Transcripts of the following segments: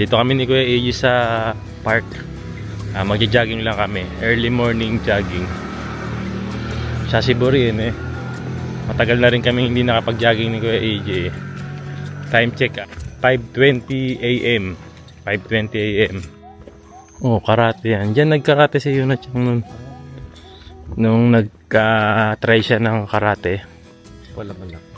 Ayan, dito kami ni Kuya Eiji sa park. Ah, magja-jogging lang kami. Early morning jogging. Sa Siburi yun eh. Matagal na rin kami hindi nakapag-jogging ni Kuya AJ. eh. Time check ah. 5.20 a.m. 5.20 a.m. Oh, karate yan. Diyan nagkarate si Yuna Chang nun. Nung nagka-try siya ng karate. Wala man lang.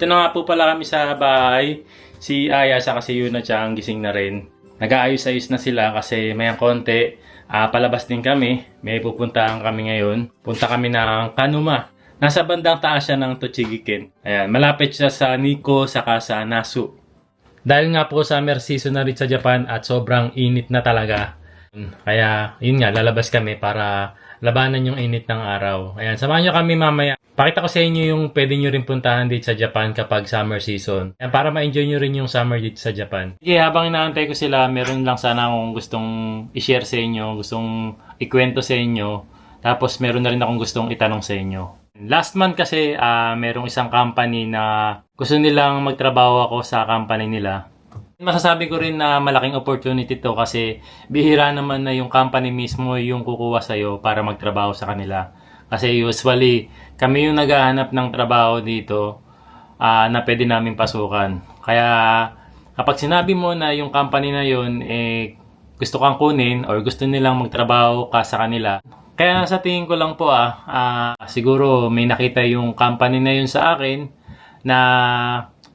Dito na nga po pala kami sa bahay. Si Aya sa kasi Yuna Chang gising na rin. Nag-aayos-ayos na sila kasi mayang konti. Ah, palabas din kami. May pupuntahan kami ngayon. Punta kami ng Kanuma. Nasa bandang taas siya ng Tochigiken. Ayan, malapit siya sa Nikko saka sa Nasu. Dahil nga po summer season na rin sa Japan at sobrang init na talaga. Kaya, yun nga, lalabas kami para labanan yung init ng araw. Ayan, samahan nyo kami mamaya. Pakita ko sa inyo yung pwede nyo rin puntahan dito sa Japan kapag summer season. Ayan, para ma-enjoy nyo rin yung summer dito sa Japan. Okay, habang inaantay ko sila, meron lang sana akong gustong i-share sa inyo, gustong ikwento sa inyo. Tapos meron na rin akong gustong itanong sa inyo. Last month kasi, ah merong isang company na gusto nilang magtrabaho ako sa company nila. Masasabi ko rin na malaking opportunity to kasi bihira naman na yung company mismo yung kukuha sa'yo para magtrabaho sa kanila. Kasi usually, kami yung naghahanap ng trabaho dito ah, na pwede namin pasukan. Kaya kapag sinabi mo na yung company na yun eh, gusto kang kunin or gusto nilang magtrabaho ka sa kanila, kaya sa tingin ko lang po ah, ah, siguro may nakita yung company na yun sa akin na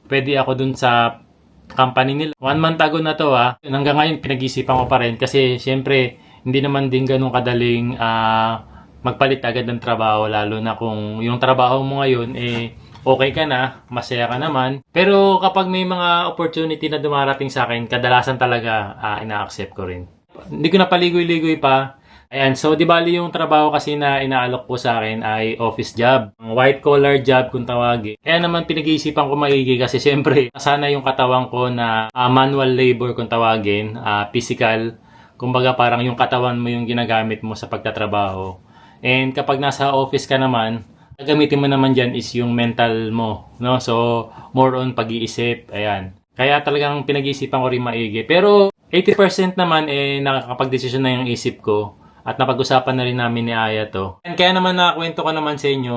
pwede ako dun sa company nila. One month ago na to ah. Hanggang ngayon pinag-isipan ko pa rin kasi syempre hindi naman din ganun kadaling ah, magpalit agad ng trabaho lalo na kung yung trabaho mo ngayon eh okay ka na, masaya ka naman. Pero kapag may mga opportunity na dumarating sa akin, kadalasan talaga ah, ina-accept ko rin. Hindi ko na paligoy-ligoy pa. Ayan, so di bali yung trabaho kasi na inaalok po sa akin ay office job. White collar job kung tawagin. Kaya naman pinag-iisipan ko maigi kasi syempre sana yung katawan ko na ah, manual labor kung tawagin, ah, physical. Kumbaga parang yung katawan mo yung ginagamit mo sa pagtatrabaho. And kapag nasa office ka naman, gagamitin mo naman dyan is yung mental mo. No? So, more on pag-iisip. Ayan. Kaya talagang pinag-iisipan ko rin maigi. Pero 80% naman eh nakakapag-desisyon na yung isip ko at napag-usapan na rin namin ni Aya to. And kaya naman nakakwento ko naman sa inyo,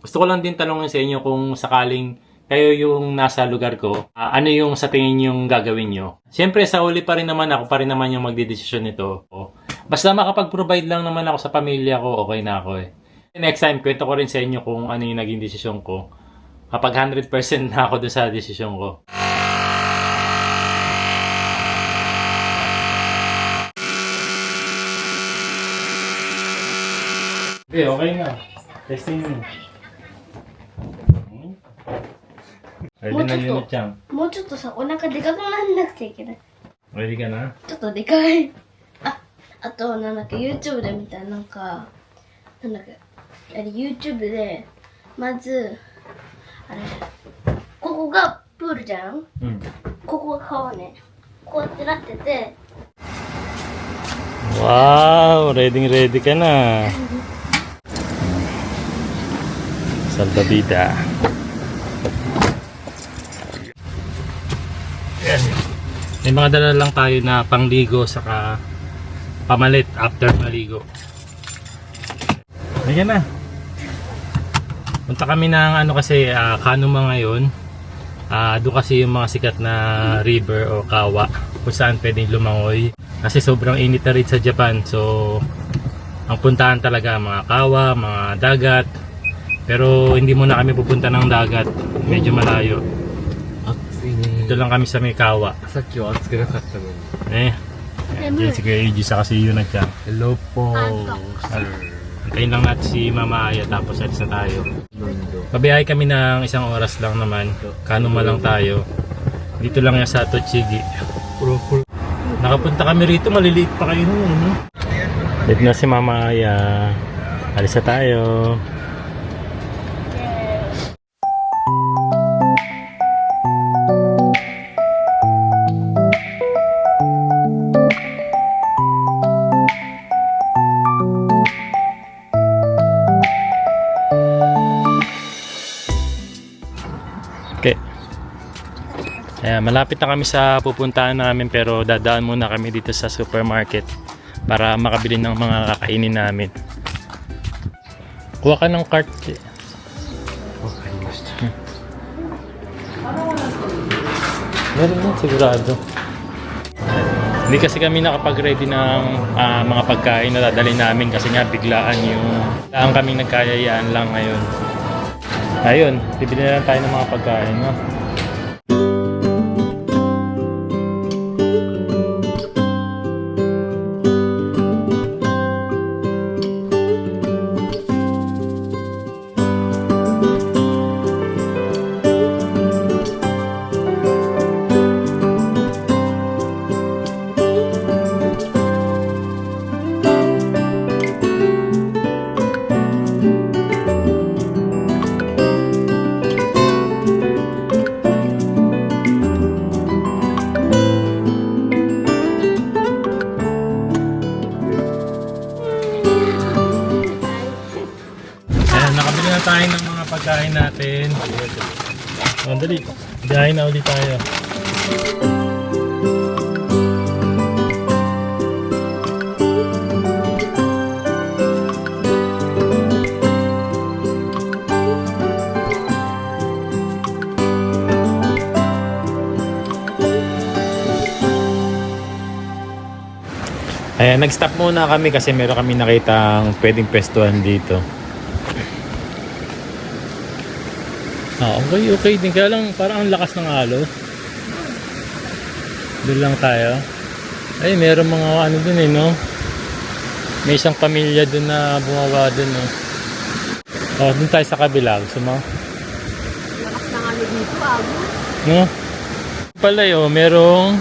gusto ko lang din tanongin sa inyo kung sakaling kayo yung nasa lugar ko, ah, ano yung sa tingin yung gagawin nyo? Siyempre, sa uli pa rin naman ako, pa rin naman yung magdidesisyon nito. O, Basta makapag-provide lang naman ako sa pamilya ko, okay na ako eh. Next time, kwento ko rin sa inyo kung ano yung naging desisyon ko. Kapag 100% na ako dun sa desisyon ko. Okay, okay na. Testing mo. Hmm? Ready na yun na Chang. もうちょっとさ、お腹でかくなんなくちゃいけない。 Ready ka na? ちょっとでかい。 あ、あと、なんだっけ、YouTube で見た、なんか、なんだっけ、あれ、YouTube で、まず、あれ、ここがプールじゃん Hmm. ここが川ね。こうやってなってて、 Wow! Ready ready ka na. Salbabida. Ayan. May mga dala lang tayo na pangligo saka pamalit after maligo. Ayan na. Punta kami ng ano kasi uh, Kanuma ngayon. Uh, doon kasi yung mga sikat na river o kawa kung saan pwedeng lumangoy. Kasi sobrang init na rin sa Japan. So ang puntahan talaga mga kawa, mga dagat. Pero hindi muna kami pupunta ng dagat. Medyo malayo. Dito lang kami sa may kawa. Eh 眠い si Kuya sa kasi yun siya. Hello po. Sir. Antayin lang natin si Mama Aya tapos alis na tayo. Pabiyahe kami ng isang oras lang naman. Kanuma lang tayo. Dito lang yan sa Tochigi. Nakapunta kami rito, maliliit pa kayo nun. No? Dito na si Mama Aya. Alis na tayo. Ayan, malapit na kami sa pupuntahan namin pero dadaan muna kami dito sa supermarket para makabili ng mga kakainin namin. Kuha ka ng cart. eh. Hmm. Meron yan sigurado. Hindi kasi kami nakapag-ready ng ah, mga pagkain na dadalhin namin kasi nga biglaan yung lang kami nagkayayaan lang ngayon. Ayun, bibili na lang tayo ng mga pagkain, no? Pagkain natin. Oh, dali. Biyahe na ulit tayo. Ayan, nag-stop muna kami kasi meron kami nakitang pwedeng pestuhan dito. Ah, okay, okay din. Kaya lang, parang ang lakas ng alo. Doon lang tayo. Ay, meron mga ano dun eh, no? May isang pamilya dun na bumawa dun, no? Oh, dun tayo sa kabila. Gusto mo? Lakas ng ano dito, abo. No? Pala yun, merong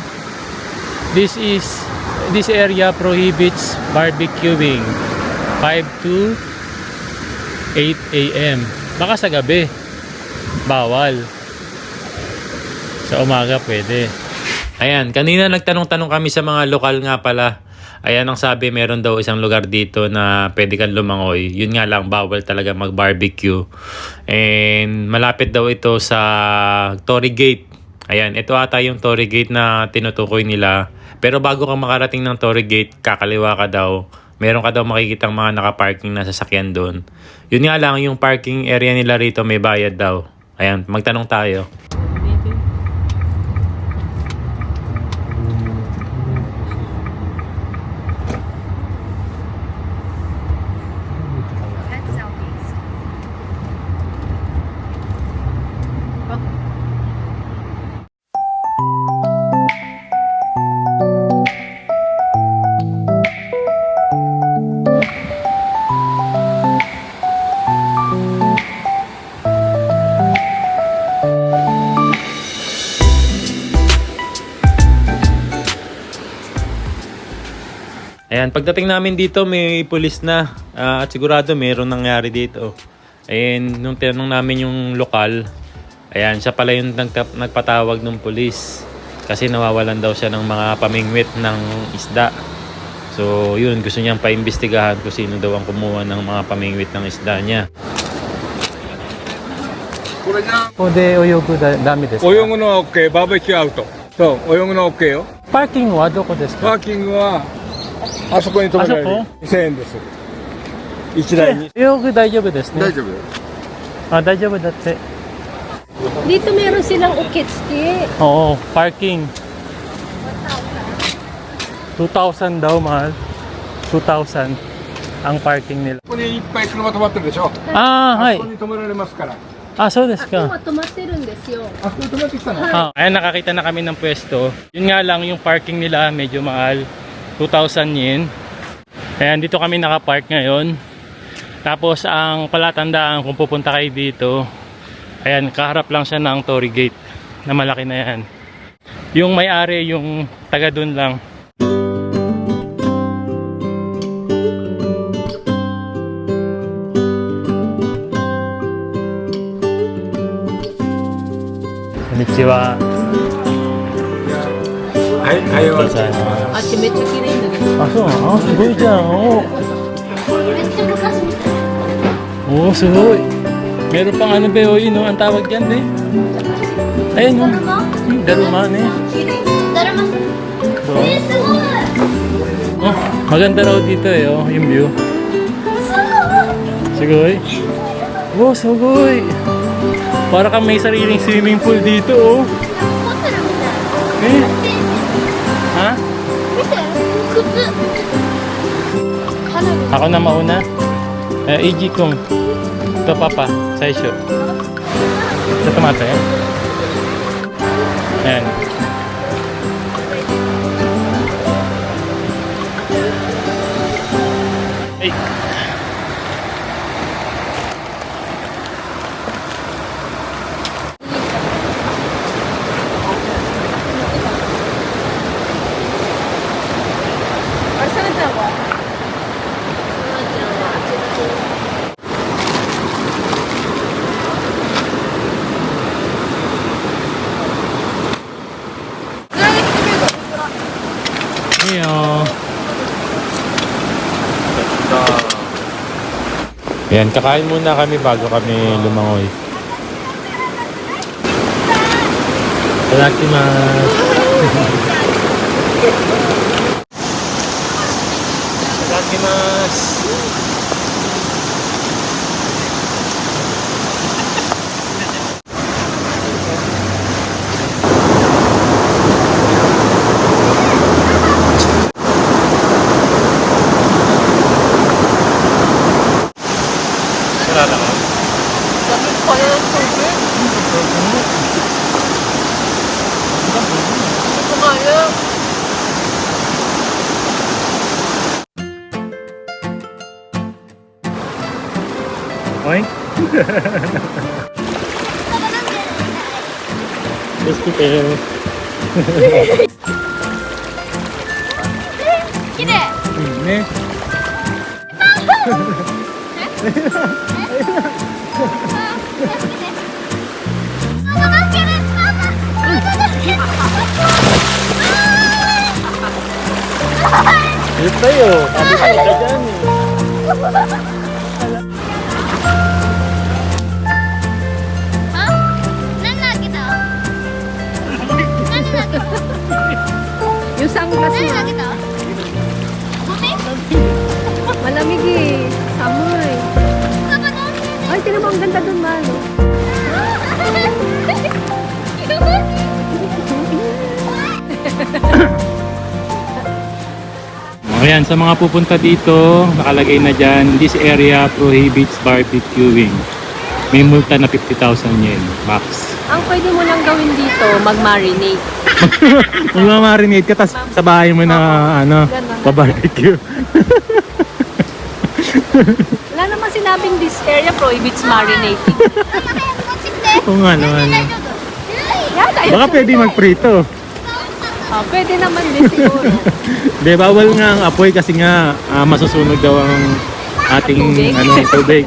this is this area prohibits barbecuing 5 to 8 a.m. Baka sa gabi bawal. Sa umaga pwede. Ayan, kanina nagtanong-tanong kami sa mga lokal nga pala. Ayan ang sabi, meron daw isang lugar dito na pwede kang lumangoy. Yun nga lang, bawal talaga mag-barbecue. And malapit daw ito sa Tory Gate. Ayan, ito ata yung Tory Gate na tinutukoy nila. Pero bago ka makarating ng Tory Gate, kakaliwa ka daw. Meron ka daw makikitang mga nakaparking na sasakyan doon. Yun nga lang, yung parking area nila rito may bayad daw. Ayan, magtanong tayo. pagdating namin dito may pulis na Ah, at sigurado mayroong nangyari dito. Ayan, nung tinanong namin yung lokal, ayan, siya pala yung nagtap, nagpatawag ng pulis kasi nawawalan daw siya ng mga pamingwit ng isda. So, yun, gusto niyang paimbestigahan kung sino daw ang kumuha ng mga pamingwit ng isda niya. これじゃここで泳ぐだダメです泳ぐのは OK バーベキューアウトそう泳ぐのは OK よパーキングはどこですパーキングは あそこに止められるあ2000円です1台に泳ぐ大丈夫です大丈夫よあ、大丈夫だって。 Dito meron silang ukitski. Oo, parking. 2,000 daw, mahal. 2,000 ang parking nila. ここにいっぱい車止まってるでしょあー、はいあそこ。に止められますからあ、そうですか。止まってるんですよ。あそこに止まってきたの Ah, ayan, nakakita na kami ng pwesto. Yun nga lang, yung parking nila medyo mahal. 2,000 yen. Ayan, dito kami nakapark ngayon. Tapos ang palatandaan kung pupunta kayo dito, ayan, kaharap lang siya ng Torii Gate na malaki na yan. Yung may-ari, yung taga dun lang. Konnichiwa. はい、はい、わ あっちめっちゃ綺麗だけど。 Ah, so, ah, すごいじゃん。おーめっちゃ昔みたい Oo, oh, suhoy. Meron pang ano ba yun, no? Ang tawag dyan, eh. Ayun, no? Hmm, Daruma, eh. だるま So, えー、すごい oh, maganda raw dito, eh, oh, yung view. すごい Sugoy. Oh, sugoy. Para kang may sariling swimming pool dito, oh. ホテルみたい Eh, Ako na mauna. Eh, Iji kong. Ito, papa. Saisho. Ito, tomate, eh. Ayan. Ayan, kakain muna kami bago kami lumangoy. Itadakimasu. Itadakimasu. 綺麗 Mm, ne. Ayos tayo. Sabi ko ka dyan eh. Yung sunglass mo. Malamig eh. Samurai. Ay, tinan mo ang ganda dun, Mano. Ayan, sa mga pupunta dito, nakalagay na dyan, this area prohibits barbecuing. May multa na 50,000 yen, max. Ang pwede mo lang gawin dito, mag-marinate. Mag-marinate ka, tas sa bahay mo na, ano, pa-barbecue. Wala naman sinabing this area prohibits marinating. Oo nga naman. Yata yun. Baka pwede magprito. Ah, pwede naman din siguro. Hindi, bawal nga ang apoy kasi nga ah, masusunog daw ang ating Tubig. ano tubig.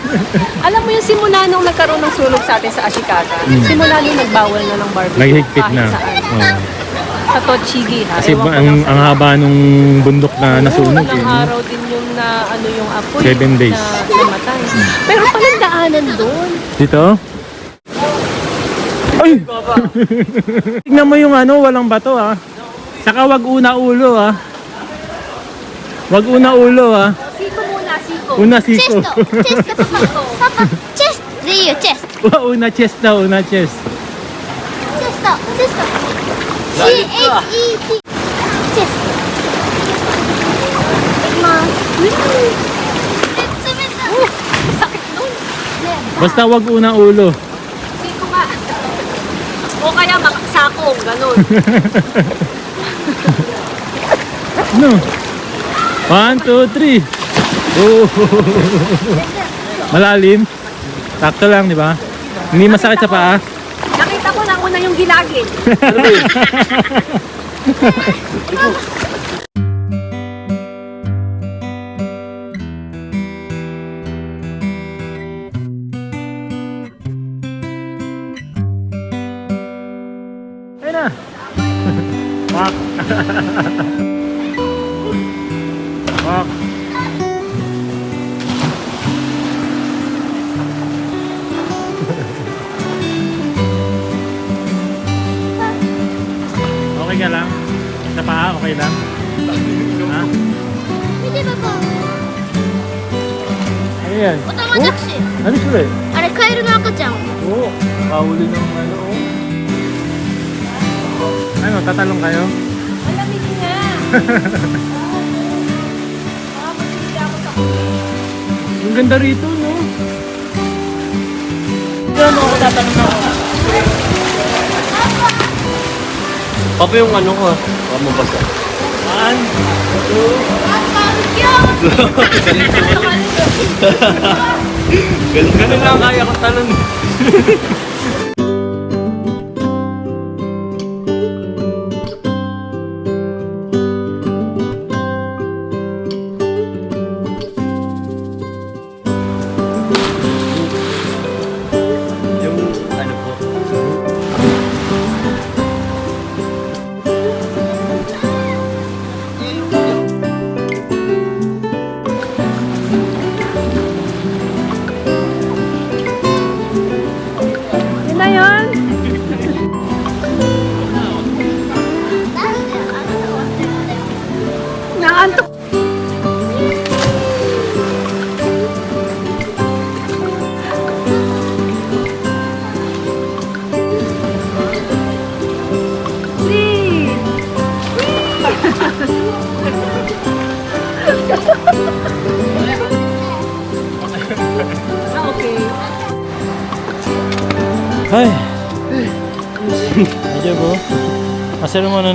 Alam mo yung simula nung nagkaroon ng sunog sa atin sa Ashikaga, simula nung nagbawal na ng barbecue. Naghigpit na. saan. Oo. Sa Tochigi ha. Kasi ba, ang, ang haba nung bundok na nasunog Oo, eh. araw din yung na ano yung apoy. Seven days. Na namatay. Pero palang daanan doon. Dito? Ay! Tingnan mo yung ano, walang bato ah. Saka wag una ulo ah. Wag una ulo ah. Siko muna, siko. Una チェス siko. トチェストパパチェストでいいよチェスト una chest daw, una chest. チェストチェスト C-H-E-T チェストいきますえ冷たい Sakit doon. Basta wag una ulo. Siko nga. O kaya mga sakong, ganun. No. One, two, three. Oh. Malalim. Sakto lang, di ba? Hindi masakit sa paa. Nakita ko na una yung gilagid. Ang ganda rito, no? Ano ako tatanong ako? Papa yung ano ko, baka mabasa. One, Ganun lang kaya ko talon.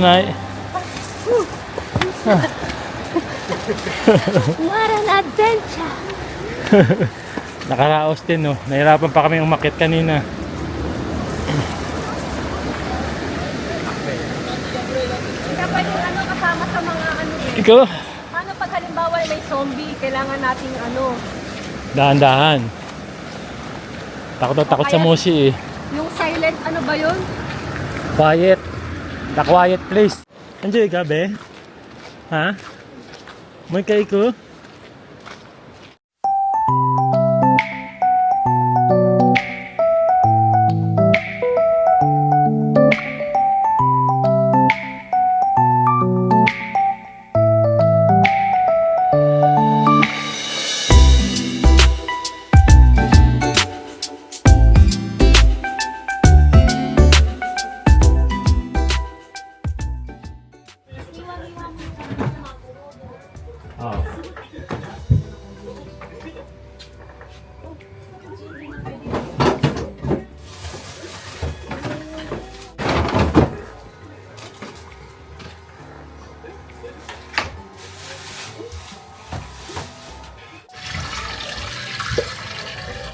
Masalo mo na na What an adventure! Nakaraos din, no? Nahirapan pa kami umakit kanina. Dapat yung ano kasama sa mga ano eh. Ikaw? Paano pag halimbawa may zombie, kailangan nating ano, Dahan-dahan. Takot na takot sa musi eh. yung silent ano ba yun? Quiet. The quiet place. Enjoy ka, be? Ha? May kay ko?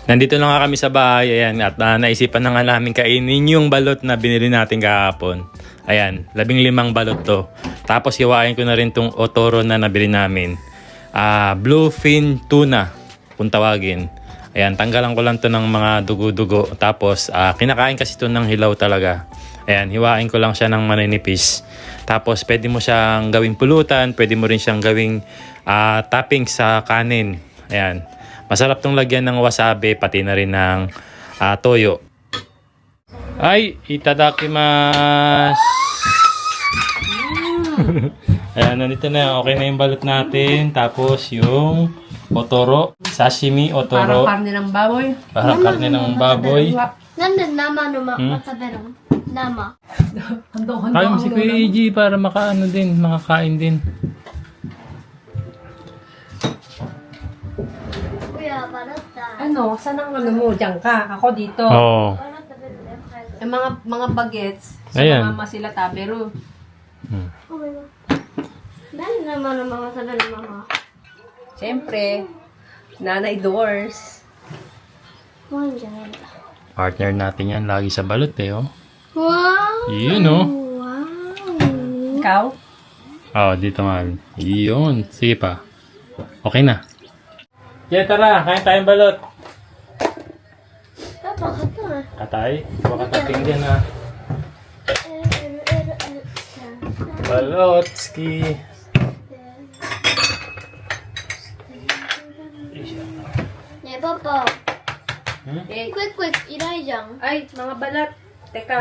Nandito na nga kami sa bahay, ayan, at ah, naisipan na nga namin kainin yung balot na binili natin kahapon. Ayan, labing limang balot to. Tapos hiwain ko na rin tong otoro na nabili namin. Ah, bluefin tuna, kung tawagin. Ayan, tanggalan ko lang to ng mga dugo-dugo. Tapos, ah, kinakain kasi to ng hilaw talaga. Ayan, hiwain ko lang siya ng maninipis. Tapos, pwede mo siyang gawing pulutan, pwede mo rin siyang gawing ah, topping sa kanin. Ayan. Masarap tong lagyan ng wasabi pati na rin ng uh, toyo. Ay, itadakimasu! Mm. Ayan, nandito na. Okay na yung balot natin. Tapos yung otoro. Sashimi otoro. Parang karne ng baboy. Parang karne ng baboy. Nandun nama no mataberong. Nama. Hmm? Hando, hando. Si Kuya para makaano din, makakain din. ano, saan ang ano mo, Diyan ka, ako dito. Oo. Yung mga, mga bagets, sa Ayan. mga masila tabero. Hmm. Dahil naman ang mga sabi ng mama. Siyempre, nanay doors. Mga dyan. Partner natin yan, lagi sa balot eh, oh. Wow! Yun, oh. Wow! Ikaw? Oo, dito nga. Yun, sige pa. Okay na. Yeah, tara, kain tayong balot. Katay? Baka tatingin na. Balotski. 네, 봐봐. Hmm? Eh, 퀵퀵 일하이장. Ay, mga balat. Teka.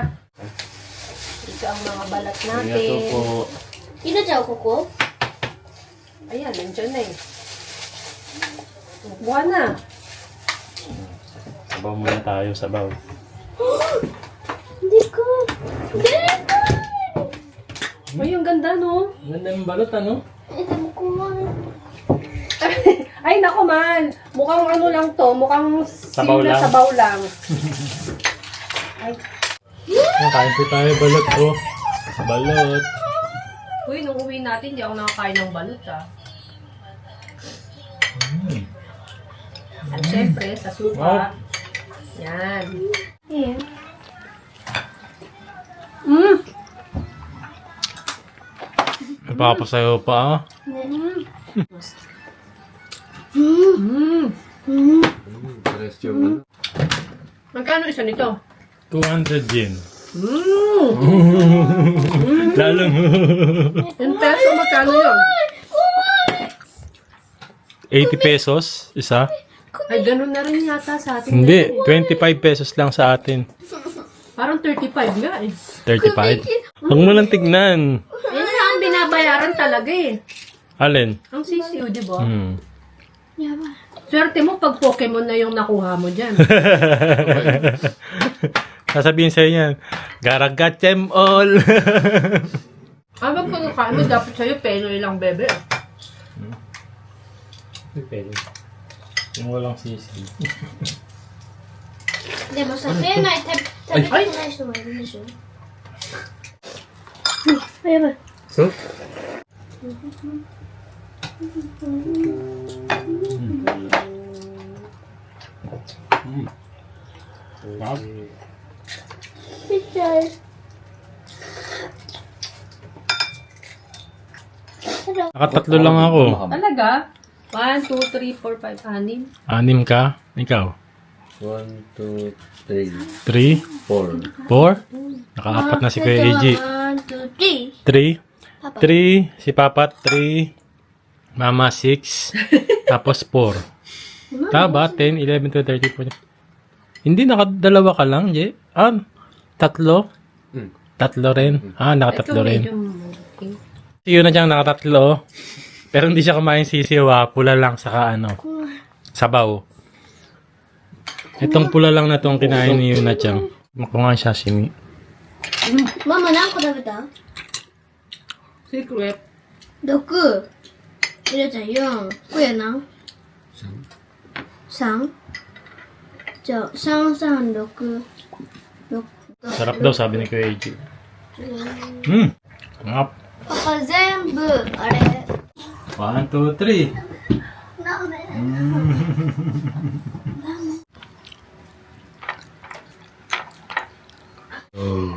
Ito ang mga balat Ito natin. po. 일하자 코코. Ayan, nandiyan na eh. Buwan na. Sabaw muna tayo, sabaw. Diko! Diko! Ay, ang ganda, no? Ganda ng balot, ano? Alam ko. Ay, nako man. Mukhang ano lang to. Mukhang Sabaw sila lang. sabaw lang. Ay. Nakain po tayo balot ko. Balot. Uy, nung uwi natin, di ako nakakain ng balut, ah. Mm. At syempre, sa suka. Wow. Yan. Yeah. Mm. Napapasayo pa ah. Mm. Mm. Mm. Pares yung Magkano isa nito? 200 yen. Mm. Lalo mo. In peso, magkano yun? 80 pesos, isa. Ay, ganun na rin yata sa atin. Hindi, 25 pesos lang sa atin. Parang 35 nga eh. 35? Huwag mo lang tignan. Yan na ang binabayaran talaga eh. Alin? Ang CCU, di ba? Hmm. Swerte mo pag Pokemon na yung nakuha mo dyan. Sasabihin sa'yo yan, Garagat them all. ah, pag pagkakain mo, dapat sa'yo penoy lang, bebe. Ah. May penoy. Yung walang sisi. でもさ、食えない、食べ食べたくない人もいるでしょ。うん、やばい。 見ちゃう。 Nakatatlo lang ako. Talaga? 1, 2, 3, 4, 5, 6. Anim ka? Ikaw? One, two, three, Three? four. Four? Nakaapat na si Kuya AJ. One, two, three. Three? Papa. Three. Si Papa, three. Mama, six. Tapos four. Taba, 10, 11, 12, 13, 14. Hindi, nakadalawa ka lang, Je. Ah, tatlo? Hmm. Tatlo rin. Ah, nakatatlo Ito, rin. Yun na dyan, nakatatlo. Pero hindi siya kumain sisiw ah. Pula lang saka ano. Sabaw. Itong pula lang na itong kinain ni Yuna Chang. Makuha siya sashimi. ママ何個食べた Secret. 六ゆらちゃん四こやな三じゃあ三三六六 Sarap daw sabi ni Kuya AJ. Hmm. Sarap. パパ全部あれ One, two, three. Mm. oh.